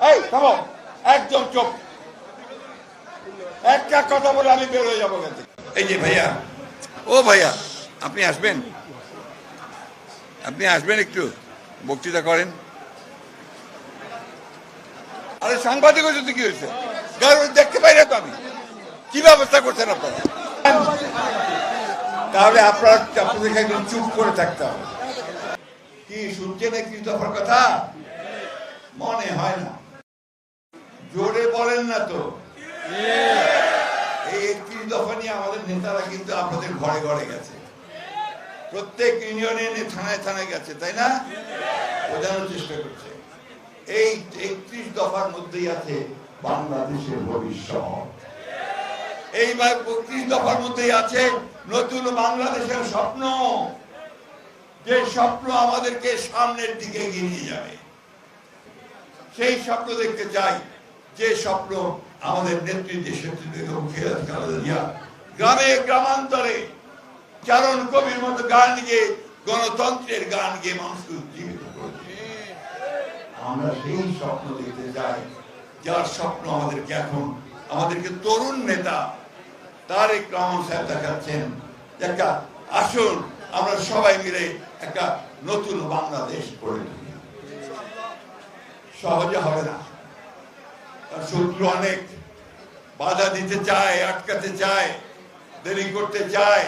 এই, থামো। একদম চুপ। একটা কথা বলে আমি বের হয়ে যাব এই যে ভাইয়া, ও ভাইয়া, আপনি আসবেন? আপনি আসবেন একটু? বক্তৃতা করেন। আরে, সাংবাদিক হয়েছে কি হয়েছে? দেখতে পাই না তো আমি। কি ব্যবস্থা করছেন আপনারা? তাহলে আপনারা, আপনাদেরকে একদম চুপ করে থাকতে হবে। কি, শুনছেন একত্রিশ দফার কথা? মনে হয় না। বলেন না তো? এই একত্রিশ দফা নিয়ে আমাদের নেতারা কিন্তু আপনাদের ঘরে ঘরে গেছে। প্রত্যেক ইউনিয়নে থানায় থানায় গেছে, তাই না? বোঝানোর চেষ্টা করছে। এই একত্রিশ দফার মধ্যেই আছে বাংলাদেশের ভবিষ্যৎ। এই বত্রিশ দফার মধ্যেই আছে নতুন বাংলাদেশের স্বপ্ন। যে স্বপ্ন আমাদেরকে সামনের দিকে এগিয়ে নিয়ে যাবে। সেই স্বপ্ন দেখতে চাই। যে স্বপ্ন আমাদের নেত্রী দেশের গ্রামে গ্রামান্তরে চারণ কবির মতো গান গিয়ে, গণতন্ত্রের গান গিয়ে মানুষকে উজ্জীবিত আমরা সেই স্বপ্ন দেখতে চাই, যার স্বপ্ন আমাদেরকে এখন, আমাদেরকে তরুণ নেতা তারেক রহমান সাহেব দেখাচ্ছেন। একটা আসুন আমরা সবাই মিলে একটা নতুন বাংলাদেশ গড়ে সহজে হবে না। তার শত্রু অনেক। বাধা দিতে চায় আটকাতে চায় দেরি করতে চায়।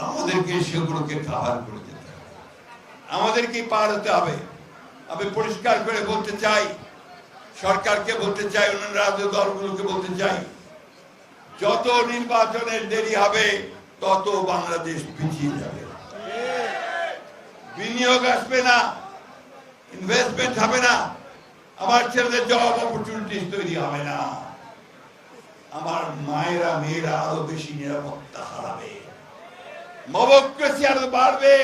আমাদেরকে সেগুলোকে কাভার করে যেতে হবে। আমাদেরকে পার হতে হবে। আমি পরিষ্কার করে বলতে চাই সরকারকে বলতে চাই অন্যান্য রাজ্য দলগুলোকে বলতে চাই যত নির্বাচনের দেরি হবে তত বাংলাদেশ পিছিয়ে যাবে। বিনিয়োগ আসবে না ইনভেস্টমেন্ট হবে না। আমার ছেলেদের জব অপরচুনিটিস তৈরি হবে না। আমার মায়েরা, মেয়েরা আরও বেশি নিরাপত্তা হারাবে। মবক্রেসি আরও বাড়বে।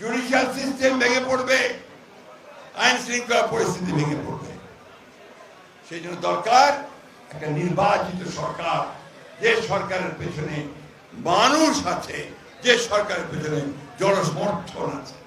জুডিশিয়াল সিস্টেম ভেঙে পড়বে। আইন শৃঙ্খলা পরিস্থিতি ভেঙে পড়বে। সেই জন্য দরকার একটা নির্বাচিত সরকার, যে সরকারের পেছনে মানুষ আছে, যে সরকারের পেছনে জনসমর্থন আছে।